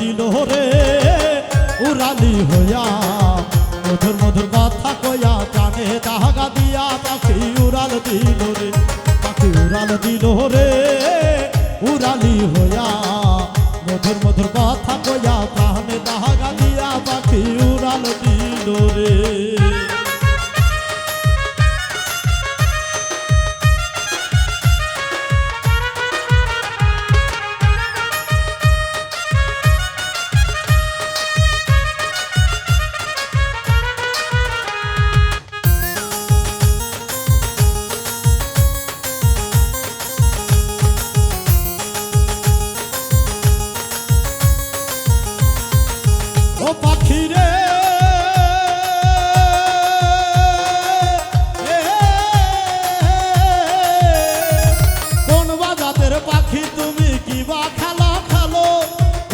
দিল রে, উড়ালি হইয়া। মধুর মধুর কথা কইয়া প্রাণে দাহাগা দিয়া পাখি উড়াল দিল রে, পাখি উড়াল দিল রে হইয়া। মধুর মধুর কথা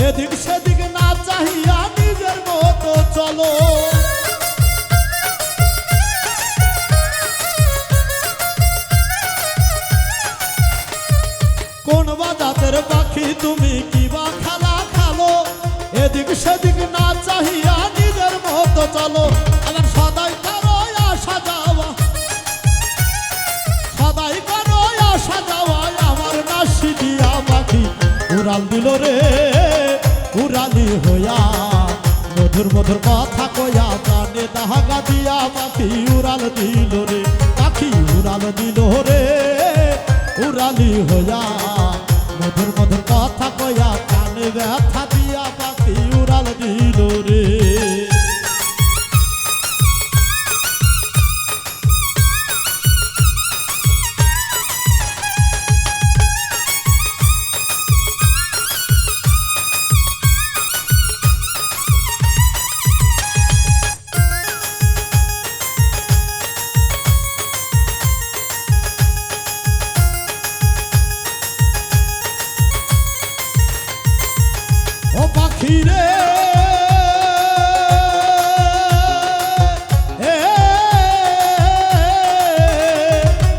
এদিক সেদিক না চাহিয়া নিজের মতো চলো। কোন বাজাতের পাখি তুমি কি বা খেলা খেলো? এদিক সেদিক না চাহিয়া নিজের মতো চলো। আমার সদাই করো আসা যাওয়া সদাই করো আসা যাওয়া আমার নাসি দিয়া পাখি উড়াল দিল রে। উড়ালি হইয়া, মধুর মধুর কথা কয়া কানে দাহাগা দিয়া পাখি উড়াল দিল রে, পাখি উড়াল দিল রে। উড়ালি হইয়া, মধুর মধুর কথা কয়া কানে ব্যথা দিয়া পাখি উড়াল দিল রে।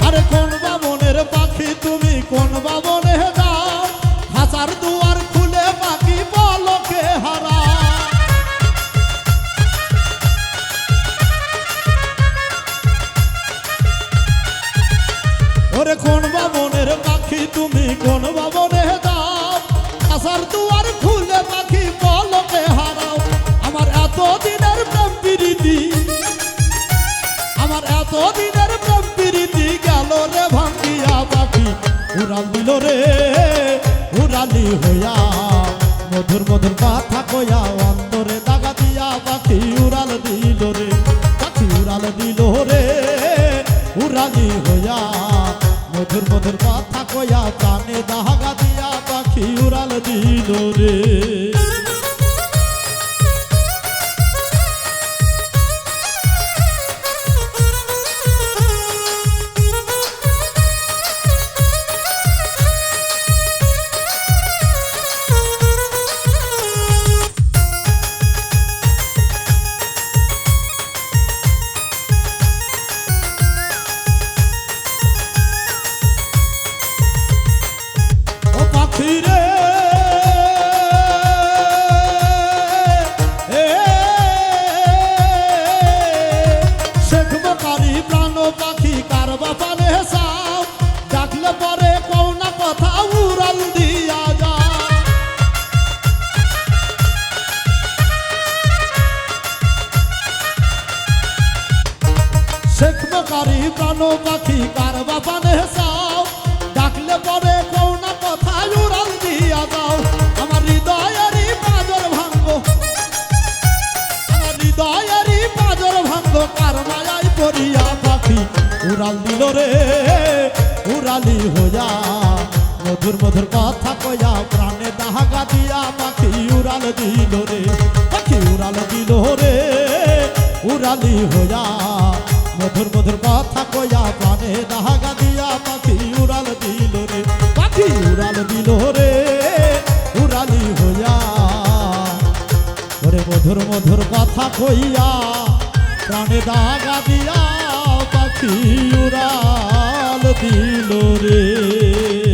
আরে কোন বামনের পাখি তুমি কোন বামনে যাও খাঁচার দুয়ার খুলে পাখি তুমি কোন দাও পাখি উড়াল দিল রে উড়ালি হইয়া। মধুর মধুর কথা কইয়া অন্তরে দাগা দিয়া পাখি উড়াল দিল রে, পাখি উড়াল দিল রে, উড়ালি হইয়া। মধুর মধুর কথা কইয়া কানে দাগা দিয়া পাখি উড়াল দিল রে। বকারি প্রাণ পাখি, কার বাপানে সাও? ডাকলে পরে কোনা কথা উড়াল দিয়া যাও। আমার হৃদয়েরই পাজর ভাঙ্গো। আমার হৃদয়েরই পাজর ভাঙ্গো, কার মায়াই পড়িয়া পাখি। উড়াল দিল রে, উড়ালি হইয়া। মধুর মধুর কথা কয়া প্রাণে দাহাগা দিয়া পাখি উড়াল দিল রে। পাখি উড়াল দিল রে, উড়ালি হইয়া। মধুর মধুর কথা কয়া প্রাণে দাহাগা দিয়া পাখি উড়াল দিল রে, পাখি উড়াল দিল রে, উড়ালি হইয়া। ওরে মধুর মধুর কথা কইয়া প্রাণে দাগা দিয়া পাখি উড়াল দিল রে।